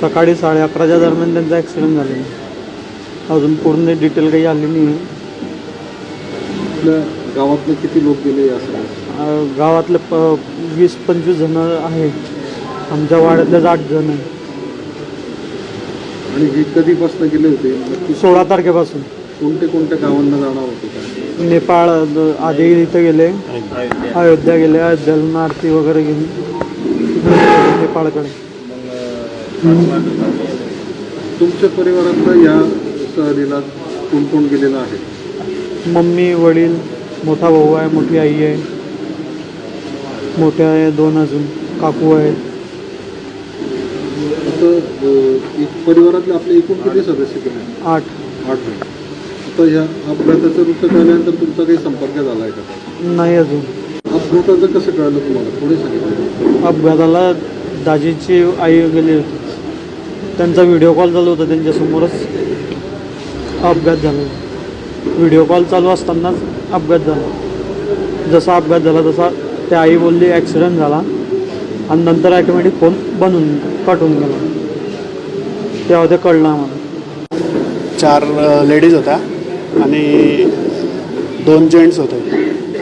सकाळी साडे अकराच्या दरम्यान त्यांचा ॲक्सिडेंट झालेला अजून पूर्ण डिटेल काही आली नाही. आपल्या गावातले किती लोक गेले या सगळ्यात? अं, गावातले प वीस पंचवीस जण आहे. आमच्या वाड्यातलेच आठ जण आहे. आणि हे कधीपासून गेले होते? नक्की सोळा तारखेपासून. कोणते कोणत्या गावांना जाणार होते नेपाळ द- आधी इथं गेले. अयोध्या. गेले अयोध्याला आरती वगैरे गेले नेपाळकडे. तुमच्या परिवारातलं या सहलीला कोण कोण गेलेलं आहे? मम्मी वडील मोठा भाऊ आहे मोठी आई आहे. मोठ्या आहे दोन अजून काकू एक परिवारातले आपले एकूण किती सदस्य गेले आठ. आठ आता ह्या अपघाताचं वृत्त कळल्यानंतर तुमचा काही संपर्क झाला आहे का? नाही अजून. अपघाताचं कसं कळलं तुम्हाला? पुढे सांगितलं? अपघाताला दाजीची आई गेली होती. त्यांचा व्हिडिओ कॉल चालू होता त्यांच्यासमोरच अपघात झाला. व्हिडिओ कॉल चालू असतानाच अपघात झाला. जसा अपघात झाला तसा त्या आई बोलली ॲक्सिडेंट झाला. आणि नंतर ॲटोमॅटिक फोन बनून पाठवून गेला. तेव्हा ते कळलं आम्हाला. चार लेडीज होत्या आणि दोन जेंट्स होते.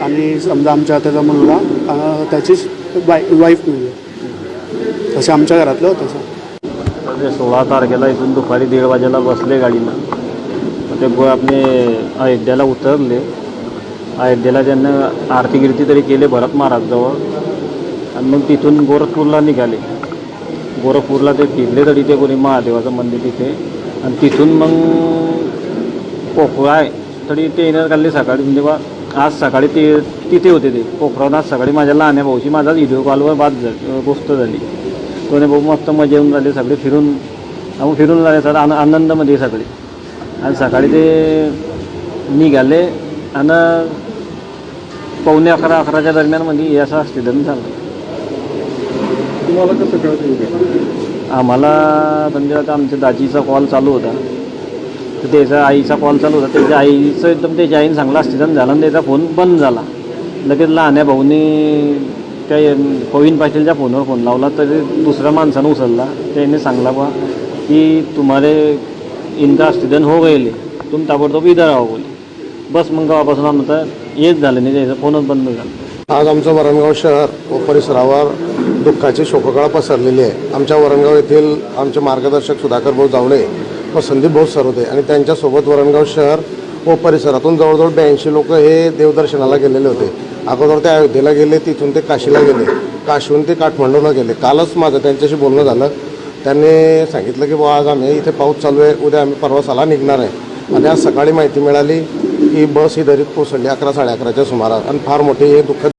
आणि समजा आमच्या त्याचा मुलगा त्याचीच वाय वाईफ मिळली तसे आमच्या घरातलं होतं सर. ते सोळा तारखेला इथून दुपारी दीड वाजेला बसले गाडीनं. ते गो आपले अयोध्याला उतरले. अयोध्येला त्यांना आरती गिरती तरी केले भरत महाराजजवळ. आणि मग तिथून गोरखपूरला निघाले. गोरखपूरला ते फिरले तरी ते कोणी महादेवाचं मंदिर तिथे. आणि तिथून मग पोखरा आहे तरी ते येणार काढले सकाळी. म्हणजे बा आज सकाळी ते तिथे होते ते. पोखरावर आज सकाळी माझ्या लहान्या भाऊशी माझा व्हिडिओ कॉलवर बात झाली गोष्ट झाली. कोणी भाऊ मस्त मजा येऊन झाले सगळे फिरून. आम्ही फिरून झाले सर आन आनंदामध्ये सगळे. आणि सकाळी ते निघाले आणि पावणे अकरा अकराच्या दरम्यानमध्ये हे असं ॲक्सिडेंट झालं. तुम्हाला कसं कळतं? आम्हाला म्हणजे आता आमच्या दाजीचा कॉल चालू होता. तर त्याचा आईचा कॉल चालू होता. त्याच्या आईचं एकदम त्याच्या आईने चांगला ॲक्सिडेंट झाला आणि त्याचा फोन बंद झाला. लगेच लहान्या भाऊने त्या पवीन पाटीलच्या फोनवर फोन लावला तर दुसऱ्या माणसानं उचलला. त्याने सांगला बा की तुम्हाला इनका ॲक्सिडेंट हो गेले तुम ताबडतोब इथं राहा बोले. बस मग गावापासून आमचा येत झालं नाही त्याचा फोनच बंद झाला. आज आमचं वरणगाव शहर व परिसरावर दुःखाची शोककळा पसरलेली आहे. आमच्या वरणगाव येथील आमचे मार्गदर्शक सुधाकर भाऊ जावळे व संदीप भाऊ सरोदे आणि त्यांच्यासोबत वरणगाव शहर व परिसरातून जवळजवळ ब्याऐंशी लोक हे देवदर्शनाला गेलेले होते. अगोदर ते अयोध्येला गेले तिथून ते काशीला गेले. काशीहून ते काठमांडूला गेले. कालच माझं त्यांच्याशी बोलणं झालं. त्यांनी सांगितलं की बुवा आज आम्ही इथे पाऊस चालू आहे. उद्या आम्ही परवासाला निघणार आहे. आणि आज सकाळी माहिती मिळाली की बस ही दरीत कोसळली अकरा साडे अकराच्या सुमारास. आणि फार मोठी हे दुःखद